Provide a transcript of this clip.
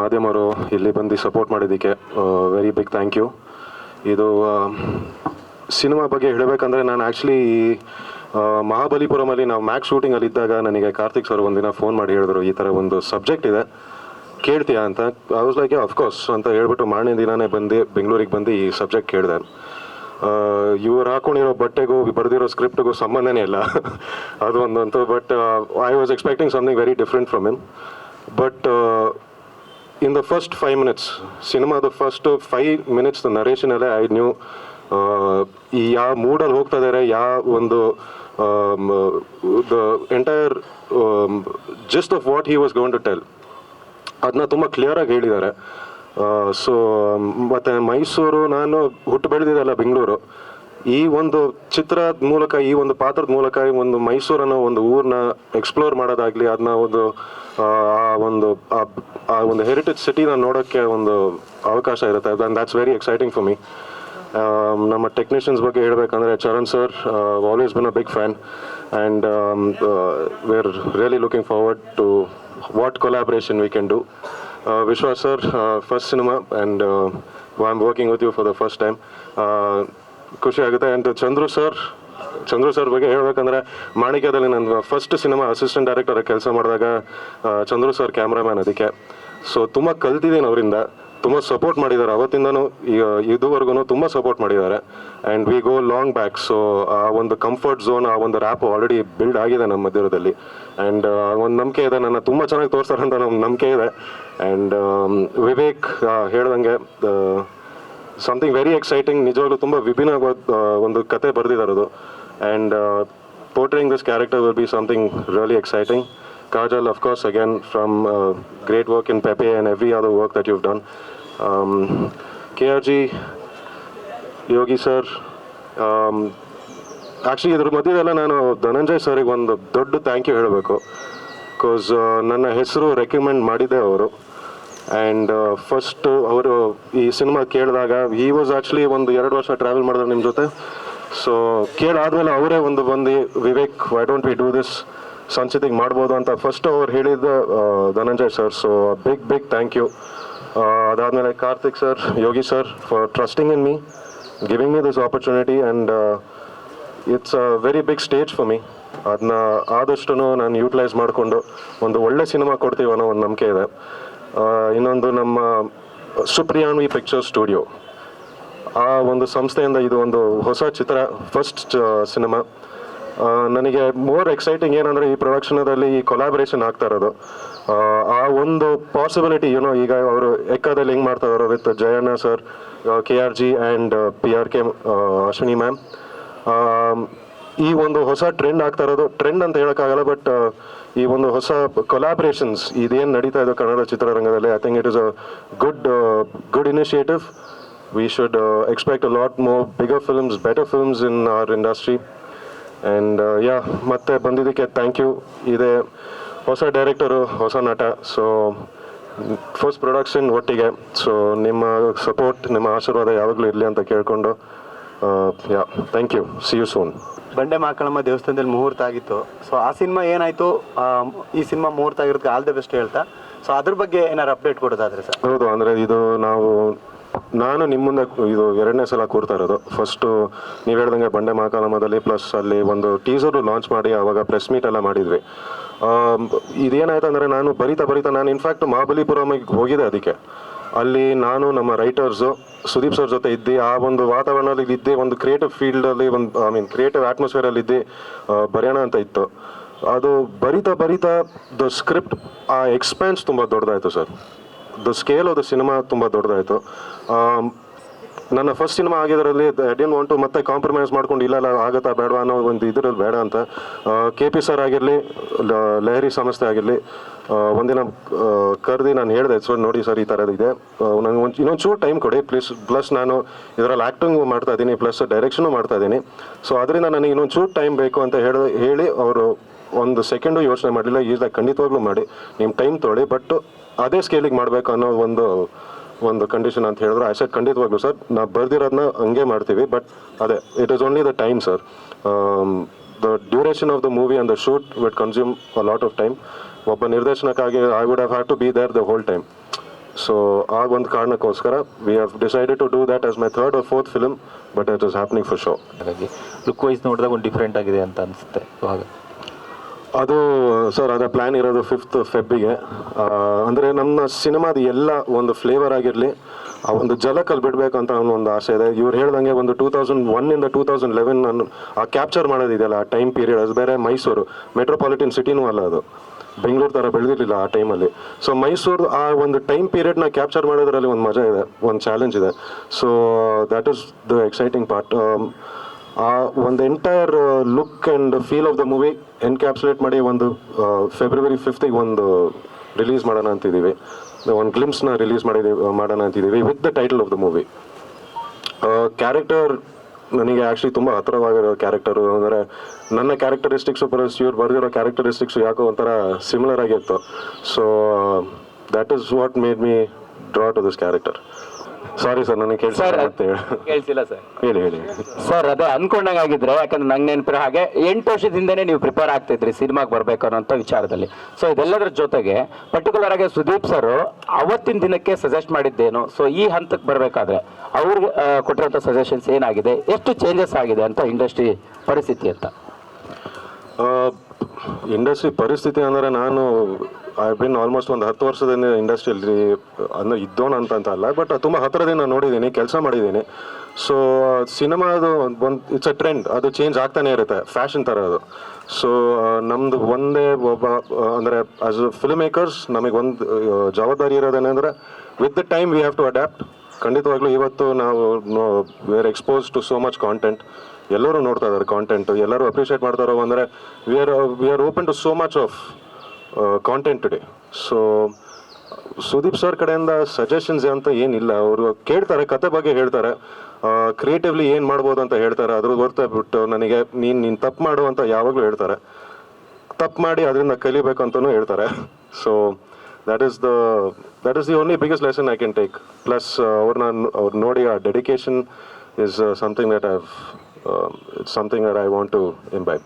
ಮಾಧ್ಯಮರು ಇಲ್ಲಿ ಬಂದು ಸಪೋರ್ಟ್ ಮಾಡಿದ್ದಕ್ಕೆ ವೆರಿ ಬಿಗ್ ಥ್ಯಾಂಕ್ ಯು ಇದು ಸಿನಿಮಾ ಬಗ್ಗೆ ಹೇಳಬೇಕಂದ್ರೆ ನಾನು ಆ್ಯಕ್ಚುಲಿ ಮಹಾಬಲಿಪುರಮಲ್ಲಿ ನಾವು ಮ್ಯಾಕ್ ಶೂಟಿಂಗಲ್ಲಿ ಇದ್ದಾಗ ನನಗೆ ಕಾರ್ತಿಕ್ ಸರ್ ಒಂದಿನ ಫೋನ್ ಮಾಡಿ ಹೇಳಿದ್ರು, ಈ ಥರ ಒಂದು ಸಬ್ಜೆಕ್ಟ್ ಇದೆ, ಕೇಳ್ತೀಯಾ ಅಂತ. ಐ ವಾಸ್ ಲೈಕ್ ಅಫ್ಕೋರ್ಸ್ ಅಂತ ಹೇಳ್ಬಿಟ್ಟು ಮಾರನೇ ದಿನಾನೇ ಬಂದು, ಬೆಂಗಳೂರಿಗೆ ಬಂದು ಈ ಸಬ್ಜೆಕ್ಟ್ ಕೇಳಿದೆ. ಇವ್ರು ಹಾಕೊಂಡಿರೋ ಬಟ್ಟೆಗೂ ಬರೆದಿರೋ ಸ್ಕ್ರಿಪ್ಟ್ಗೂ ಸಂಬಂಧನೇ ಇಲ್ಲ. ಅದು ಒಂದಂತೂ but I was expecting something very different from him but in the first five minutes ಸಿನಿಮಾದ ಫಸ್ಟ್ ಫೈವ್ ಮಿನಿಟ್ಸ್ ನರೇಷನಲ್ಲೇ ಐ ನ್ಯೂ ಈ ಯಾವ ಮೂಡಲ್ಲಿ ಹೋಗ್ತಾ ಇದ್ದಾರೆ ಯಾವ ಒಂದು the entire gist of what he was going to tell ಅದನ್ನ ತುಂಬ ಕ್ಲಿಯರಾಗಿ ಹೇಳಿದ್ದಾರೆ. ಸೊ ಮತ್ತು ಮೈಸೂರು, ನಾನು ಹುಟ್ಟು ಬೆಳೆದಿದ್ದಲ್ಲ ಬೆಂಗಳೂರು. ಈ ಒಂದು ಚಿತ್ರದ ಮೂಲಕ, ಈ ಒಂದು ಪಾತ್ರದ ಮೂಲಕ ಈ ಒಂದು ಮೈಸೂರನ್ನ ಒಂದು ಊರನ್ನ ಎಕ್ಸ್ಪ್ಲೋರ್ ಮಾಡೋದಾಗ್ಲಿ, ಅದನ್ನ ಒಂದು, ಆ ಒಂದು, ಆ- ಒಂದು ಹೆರಿಟೇಜ್ ಸಿಟಿನ ನೋಡೋಕ್ಕೆ ಒಂದು ಅವಕಾಶ ಇರುತ್ತೆ. That's very exciting for me ನಮ್ಮ ಟೆಕ್ನಿಷಿಯನ್ಸ್ ಬಗ್ಗೆ ಹೇಳಬೇಕಂದ್ರೆ Charan sir always been a big fan and we are really looking forward to what collaboration we can do Vishwas sir first cinema and I am working with you for the first time ಖುಷಿ ಆಗುತ್ತೆ. And Chandru sir Chandru sir ಬಗ್ಗೆ ಹೇಳ್ಬೇಕಂದ್ರೆ ಮಾಣಿಕ್ಯದಲ್ಲಿ ನನ್ನ first cinema assistant director ಕೆಲಸ ಮಾಡಿದಾಗ Chandru sir cameraman ಅದಕ್ಕೆ. So ತುಂಬ ಕಲ್ತಿದ್ದೀನಿ ಅವರಿಂದ. ತುಂಬ ಸಪೋರ್ಟ್ ಮಾಡಿದ್ದಾರೆ. ಅವತ್ತಿಂದನೂ ಈಗ ಇದುವರೆಗೂ ತುಂಬ ಸಪೋರ್ಟ್ ಮಾಡಿದ್ದಾರೆ. And we go long back so ಆ ಒಂದು ಕಂಫರ್ಟ್ ಝೋನ್ ಆ ಒಂದು ರ್ಯಾಪ್ ಆಲ್ರೆಡಿ ಬಿಲ್ಡ್ ಆಗಿದೆ ನಮ್ಮ ಮಧ್ಯದಲ್ಲಿ. ಆ್ಯಂಡ್ ಒಂದು ನಂಬಿಕೆ ಇದೆ. ನನ್ನ ತುಂಬ ಚೆನ್ನಾಗಿ ತೋರಿಸ್ತಾರೆ ಅಂತ ನಮ್ಮ ನಂಬಿಕೆ ಇದೆ. ಆ್ಯಂಡ್ ವಿವೇಕ್ ಹೇಳ್ದಂಗೆ ಸಮಥಿಂಗ್ ವೆರಿ ಎಕ್ಸೈಟಿಂಗ್ ನಿಜವಾಗ್ಲೂ ತುಂಬ ವಿಭಿನ್ನವಾದ ಒಂದು ಕತೆ ಬರೆದಿದ್ದಾರೆ ಅದು. And portraying this character will be something really exciting Kajal of course again from great work in Pepe and every other work that you done K R G Yogi sir actually ಇದ್ರ ಮಧ್ಯದಲ್ಲ ನಾನು ಧನಂಜಯ್ ಸರಿಗೆ ಒಂದು ದೊಡ್ಡ thank you ಹೇಳಬೇಕು. Because ನನ್ನ ಹೆಸರು recommend ಮಾಡಿದ್ದೆ ಅವರು. ಆ್ಯಂಡ್ ಫಸ್ಟು ಅವರು ಈ ಸಿನಿಮಾ ಕೇಳಿದಾಗ ಈ ವಾಸ್ ಆ್ಯಕ್ಚುಲಿ ಒಂದು ಎರಡು ವರ್ಷ ಟ್ರಾವೆಲ್ ಮಾಡಿದ್ರು ನಿಮ್ಮ ಜೊತೆ. ಸೊ ಕೇಳಾದ್ಮೇಲೆ ಅವರೇ ಒಂದು ಬಂದು Vivek why don't we do this ಸಂಚಿತಿಗೆ ಮಾಡ್ಬೋದು ಅಂತ ಫಸ್ಟ್ ಅವ್ರು ಹೇಳಿದ್ದು ಆ, Dhananjay sir so big big thank you ಅದಾದಮೇಲೆ Karthik sir Yogi sir for trusting in me giving me this opportunity and it's a very big stage for me ಅದನ್ನ ಆದಷ್ಟು ನಾನು utilise ಮಾಡಿಕೊಂಡು ಒಂದು ಒಳ್ಳೆ ಸಿನಿಮಾ ಕೊಡ್ತೀವಿ ಅನ್ನೋ ಒಂದು ನಂಬಿಕೆ ಇದೆ. ಇನ್ನೊಂದು ನಮ್ಮ ಸುಪ್ರಿಯಾನ್ವಿ ಪಿಕ್ಚರ್ ಸ್ಟುಡಿಯೋ ಆ ಒಂದು ಸಂಸ್ಥೆಯಿಂದ ಇದು ಒಂದು ಹೊಸ ಚಿತ್ರ ಫಸ್ಟ್ ಸಿನಿಮಾ ನನಗೆ ಮೋರ್ ಎಕ್ಸೈಟಿಂಗ್ ಏನಂದರೆ ಈ ಪ್ರೊಡಕ್ಷನದಲ್ಲಿ ಈ ಕೊಲಾಬ್ರೇಷನ್ ಆಗ್ತಾ ಇರೋದು. ಆ, ಒಂದು ಪಾಸಿಬಿಲಿಟಿ ಏನೋ ಈಗ ಅವರು ಎಕ್ಕದಲ್ಲಿ ಹೆಂಗೆ ಮಾಡ್ತಾ ಇದಾರೋ with Jayanna sir K R G and P R K Ashwini ma'am ಈ ಒಂದು ಹೊಸ ಟ್ರೆಂಡ್ ಆಗ್ತಾ ಇರೋದು ಟ್ರೆಂಡ್ ಅಂತ ಹೇಳೋಕ್ಕಾಗಲ್ಲ ಬಟ್ ಈ ಒಂದು ಹೊಸ ಕೊಲಾಬ್ರೇಷನ್ಸ್ ಇದೇನು ನಡೀತಾ ಇದೆ ಕನ್ನಡ ಚಿತ್ರರಂಗದಲ್ಲಿ I think it is a good good initiative we should expect lot more bigger films better films in our industry and yeah ಮತ್ತೆ ಬಂದಿದ್ದಕ್ಕೆ ಥ್ಯಾಂಕ್ ಯು ಇದೆ ಹೊಸ ಡೈರೆಕ್ಟರು ಹೊಸ ನಟ ಸೊ ಫಸ್ಟ್ ಪ್ರೊಡಕ್ಷನ್ ಒಟ್ಟಿಗೆ. ಸೊ ನಿಮ್ಮ ಸಪೋರ್ಟ್ ನಿಮ್ಮ ಆಶೀರ್ವಾದ ಯಾವಾಗಲೂ ಇರಲಿ ಅಂತ ಕೇಳಿಕೊಂಡು yeah thank you see you soon Bande Makalamma ದೇವಸ್ಥಾನದಲ್ಲಿ ಮುಹೂರ್ತ ಆಗಿತ್ತು. ಸೊ ಆ ಸಿನಿಮಾ ಏನಾಯ್ತು? ಈ ಸಿನಿಮಾ ಮುಹೂರ್ತ ಆಗಿರೋದಕ್ಕೆ ಆಲ್ ದ ಬೆಸ್ಟ್ ಹೇಳ್ತಾ. ಸೊ ಅದ್ರ ಬಗ್ಗೆ ಏನಾರು ಅಪ್ಡೇಟ್ ಕೊಡೋದಾದ್ರೆ ಸರ್? ಹೌದು, ಅಂದರೆ ಇದು ನಾವು, ನಾನು ನಿಮ್ಮ ಇದು ಎರಡನೇ ಸಲ ಕೂರ್ತಾ ಇರೋದು. ಫಸ್ಟು ನೀವು ಹೇಳ್ದಂಗೆ ಬಂಡೆ ಮಹಾಕಾಲಮದಲ್ಲಿ ಪ್ಲಸ್ ಅಲ್ಲಿ ಒಂದು ಟೀಸರು ಲಾಂಚ್ ಮಾಡಿ ಆವಾಗ ಪ್ರೆಸ್ ಮೀಟ್ ಎಲ್ಲ ಮಾಡಿದ್ವಿ. ಇದೇನಾಯ್ತು ಅಂದರೆ ನಾನು ಬರಿತಾ ಬರಿತಾ ನಾನು ಇನ್ಫ್ಯಾಕ್ಟ್ ಮಹಾಬಲಿಪುರಮಿಗೆ ಹೋಗಿದೆ ಅದಕ್ಕೆ. ಅಲ್ಲಿ ನಾನು ನಮ್ಮ ರೈಟರ್ಸು ಸುದೀಪ್ ಸರ್ ಜೊತೆ ಇದ್ದು. ಆ ಒಂದು ವಾತಾವರಣದಲ್ಲಿ ಇದ್ದೆ, ಒಂದು ಕ್ರಿಯೇಟಿವ್ ಫೀಲ್ಡಲ್ಲಿ ಒಂದು ಐ ಮೀನ್ ಕ್ರಿಯೇಟಿವ್ ಅಟ್ಮಾಸ್ಫಿಯರಲ್ಲಿ ಇದ್ದು ಬರೆಯೋಣ ಅಂತ ಇತ್ತು. ಅದು ಬರಿತಾ ಬರಿತಾ ದ ಸ್ಕ್ರಿಪ್ಟ್ ಆ ಎಕ್ಸ್ಪೆನ್ಸ್ ತುಂಬ ದೊಡ್ಡದಾಯಿತು sir the scale of the cinema ತುಂಬ ದೊಡ್ಡದಾಯಿತು. ನನ್ನ ಫಸ್ಟ್ ಸಿನಿಮಾ ಆಗಿದ್ರಲ್ಲಿ ಡೆನ್ ವಾಂಟ್ ಟು ಮತ್ತೆ ಕಾಂಪ್ರಮೈಸ್ ಮಾಡ್ಕೊಂಡು, ಇಲ್ಲ ಆಗತ್ತಾ ಬೇಡವಾ ಅನ್ನೋ ಒಂದು ಇದರಲ್ಲಿ ಬೇಡ ಅಂತ ಕೆ ಪಿ ಸರ್ ಆಗಿರಲಿ ಲಹರಿ ಸಂಸ್ಥೆ ಆಗಿರಲಿ ಒಂದಿನ ಕರೆದಿ ನಾನು ಹೇಳಿದೆ, ಸರ್, ನೋಡಿ ಸರ್, ಈ ಥರದ್ದು ಇದೆ. ನನಗೆ ಒಂದು ಇನ್ನೊಂದು ಚೂರು ಟೈಮ್ ಕೊಡಿ ಪ್ಲೀಸ್ ಪ್ಲಸ್ ನಾನು ಇದರಲ್ಲಿ ಆ್ಯಕ್ಟಿಂಗ್ ಮಾಡ್ತಾ ಇದ್ದೀನಿ ಪ್ಲಸ್ ಡೈರೆಕ್ಷನು ಮಾಡ್ತಾ ಇದ್ದೀನಿ ಸೊ ಅದರಿಂದ ನನಗೆ ಇನ್ನೊಂದು ಚೂರು ಟೈಮ್ ಬೇಕು ಅಂತ ಹೇಳಿ ಹೇಳಿ ಅವರು ಒಂದು ಸೆಕೆಂಡು ಯೋಚನೆ ಮಾಡಲಿಲ್ಲ, ಈಗ ಖಂಡಿತವಾಗ್ಲೂ ಮಾಡಿ. ನಿಮ್ಮ ಟೈಮ್ ತೊಗೊಳ್ಳಿ ಬಟ್ ಅದೇ ಸ್ಕೇಲಿಗೆ ಮಾಡಬೇಕು ಅನ್ನೋ ಒಂದು ಒಂದು ಕಂಡೀಷನ್ ಅಂತ ಹೇಳಿದ್ರೆ. ಐ ಸೆಟ್ ಖಂಡಿತವಾಗ್ಲೂ ಸರ್ ನಾವು ಬರ್ದಿರೋದನ್ನ ಹಂಗೆ ಮಾಡ್ತೀವಿ ಬಟ್ ಅದೇ it is only the time sir the duration of the movie and the shoot will consume a lot of time ಒಬ್ಬ ನಿರ್ದೇಶನಕ್ಕಾಗಿ I would have have to be there the whole time so ಆ ಒಂದು ಕಾರಣಕ್ಕೋಸ್ಕರ we have decided to do that as my third or fourth film but it is happening for sure ಹಾಗಾಗಿ look wise ನೋಡಿದಾಗ ಒಂದು different ಆಗಿದೆ ಅಂತ ಅನಿಸುತ್ತೆ. ಇವಾಗ ಅದು ಸರ್ ಅದರ ಪ್ಲ್ಯಾನ್ ಇರೋದು ಫಿಫ್ತ್ ಫೆಬ್ಬಿಗೆ ಅಂದರೆ ನಮ್ಮ ಸಿನಿಮಾದ ಎಲ್ಲ ಒಂದು ಫ್ಲೇವರ್ ಆಗಿರಲಿ ಆ ಒಂದು ಜಲಕಲ್ಲಿ ಬಿಡಬೇಕು ಅಂತ ಅನ್ನೋ ಒಂದು ಆಸೆ ಇದೆ. ಇವ್ರು ಹೇಳ್ದಂಗೆ ಒಂದು ಟೂ ತೌಸಂಡ್ ಒನ್ನಿಂದ ಟೂ ತೌಸಂಡ್ ಲೆವೆನ್ ನಾನು ಆ ಕ್ಯಾಪ್ಚರ್ ಮಾಡೋದಿದೆಯಲ್ಲ ಆ ಟೈಮ್ ಪೀರಿಯಡ್ ಅದು ಬೇರೆ ಮೈಸೂರು. ಮೆಟ್ರೋಪಾಲಿಟನ್ ಸಿಟಿನೂ ಅಲ್ಲ ಅದು. ಬೆಂಗಳೂರು ಥರ ಬೆಳೆದಿರಲಿಲ್ಲ ಆ ಟೈಮಲ್ಲಿ ಸೊ ಮೈಸೂರು ಆ ಒಂದು ಟೈಮ್ ಪೀರಿಯಡ್ನ ಕ್ಯಾಪ್ಚರ್ ಮಾಡೋದ್ರಲ್ಲಿ ಒಂದು ಮಜಾ ಇದೆ, ಒಂದು ಚಾಲೆಂಜ್ ಇದೆ. So that is the exciting part ಆ ಒಂದು entire look and feel of the movie encapsulate ಮಾಡಿ ಒಂದು ಫೆಬ್ರವರಿ ಫಿಫ್ತಿಗೆ ಒಂದು ರಿಲೀಸ್ ಮಾಡೋಣ ಅಂತಿದ್ದೀವಿ. ಒಂದು ಗ್ಲಿಮ್ಸ್ನ ರಿಲೀಸ್ ಮಾಡಿದ್ದೀವಿ ಮಾಡೋಣ ಅಂತಿದ್ದೀವಿ with the title of the movie character ನನಗೆ ಆ್ಯಕ್ಚುಲಿ ತುಂಬ ಹತ್ತಿರವಾಗಿರೋ ಕ್ಯಾರೆಕ್ಟರು ಅಂದರೆ ನನ್ನ ಕ್ಯಾರೆಕ್ಟರಿಸ್ಟಿಕ್ಸು ಪ್ಲಸ್ ಇವ್ರು ಬರೆದಿರೋ ಕ್ಯಾರೆಕ್ಟರಿಸ್ಟಿಕ್ಸ್ ಯಾಕೋ ಒಂಥರ ಸಿಮಿಲರ್ ಆಗಿತ್ತು so that is what made me draw to this character sorry sir ನನಗೆ ಕೆಲಸ ಸರ್ ಕೇಳಿಸಿಲ್ಲ ಸರ್ ಹೇಳಿ ಹೇಳಿ. ಸರ್ ಅದೇ ಅನ್ಕೊಂಡಂಗೆ ಆಗಿದ್ರೆ ಯಾಕಂದ್ರೆ ನಂಗೆ ನೆನಪಿರೋ ಹಾಗೆ ಎಂಟು ವರ್ಷದಿಂದನೇ ನೀವು ಪ್ರಿಪೇರ್ ಆಗ್ತಿದ್ರಿ ಸಿನಿಮಾಗೆ ಬರಬೇಕು ಅನ್ನೋಂಥ ವಿಚಾರದಲ್ಲಿ. ಸೊ ಇದೆಲ್ಲದರ ಜೊತೆಗೆ ಪರ್ಟಿಕ್ಯುಲರ್ ಆಗಿ ಸುದೀಪ್ ಸರ್ ಅವತ್ತಿನ ದಿನಕ್ಕೆ ಸಜೆಸ್ಟ್ ಮಾಡಿದ್ದೇನು. ಸೊ ಈ ಹಂತಕ್ಕೆ ಬರಬೇಕಾದ್ರೆ ಅವ್ರಿಗೆ ಕೊಟ್ಟಿರೋಂಥ ಸಜೆಷನ್ಸ್ ಏನಾಗಿದೆ ಎಷ್ಟು ಚೇಂಜಸ್ ಆಗಿದೆ ಅಂತ ಇಂಡಸ್ಟ್ರಿ ಪರಿಸ್ಥಿತಿ ಅಂತ. ಇಂಡಸ್ಟ್ರಿ ಪರಿಸ್ಥಿತಿ ಅಂದರೆ ನಾನು ಐ ಬಿನ್ ಆಲ್ಮೋಸ್ಟ್ ಒಂದು ಹತ್ತು ವರ್ಷದಿಂದ ಇಂಡಸ್ಟ್ರಿಯಲ್ಲಿ ಅನ್ನೋ ಇದ್ದೋಣ ಅಂತ ಅಲ್ಲ ಬಟ್ ತುಂಬ ಹತ್ತಿರದಿಂದ ನೋಡಿದ್ದೀನಿ, ಕೆಲಸ ಮಾಡಿದ್ದೀನಿ. ಸೊ ಸಿನಿಮಾದು ಒಂದು ಇಟ್ಸ್ ಅ ಟ್ರೆಂಡ್ ಅದು ಚೇಂಜ್ ಆಗ್ತಾನೆ ಇರುತ್ತೆ ಫ್ಯಾಷನ್ ಥರ ಅದು. ಸೊ ನಮ್ಮದು ಒಂದೇ ಒಬ್ಬ, ಅಂದರೆ ಆಸ್ ಅ ಫಿಲ್ಮ್ ಮೇಕರ್ಸ್ ನಮಗೆ ಒಂದು ಜವಾಬ್ದಾರಿ ಇರೋದೇನೆಂದರೆ with the time we have to adapt ಖಂಡಿತವಾಗ್ಲೂ ಇವತ್ತು ನಾವು we are expose to so much content ಎಲ್ಲರೂ ನೋಡ್ತಾ ಇದ್ದಾರೆ ಕಾಂಟೆಂಟ್ ಎಲ್ಲರೂ ಅಪ್ರಿಷಿಯೇಟ್ ಮಾಡ್ತಾರೋ ಅಂದರೆ we are we are open to so much of content today so Sudeep sir ಕಡೆಯಿಂದ ಸಜೆಷನ್ಸ್ ಅಂತ ಏನಿಲ್ಲ. ಅವರು ಕೇಳ್ತಾರೆ, ಕತೆ ಬಗ್ಗೆ ಹೇಳ್ತಾರೆ. ಕ್ರಿಯೇಟಿವ್ಲಿ ಏನು ಮಾಡ್ಬೋದು ಅಂತ ಹೇಳ್ತಾರೆ. ಅದ್ರ ಹೊರತಾಗ್ಬಿಟ್ಟು ಬಿಟ್ಟು ನನಗೆ, ನೀನು ನೀನು ತಪ್ಪು ಮಾಡು ಅಂತ ಯಾವಾಗಲೂ ಹೇಳ್ತಾರೆ. ತಪ್ಪು ಮಾಡಿ ಅದರಿಂದ ಕಲಿಬೇಕು ಅಂತಲೂ ಹೇಳ್ತಾರೆ. So that is the that is the only biggest lesson I can take plus ಅವ್ರನ್ನ ಅವ್ರು ನೋಡಿ, ಆ dedication is something that I it's something that I want to imbibe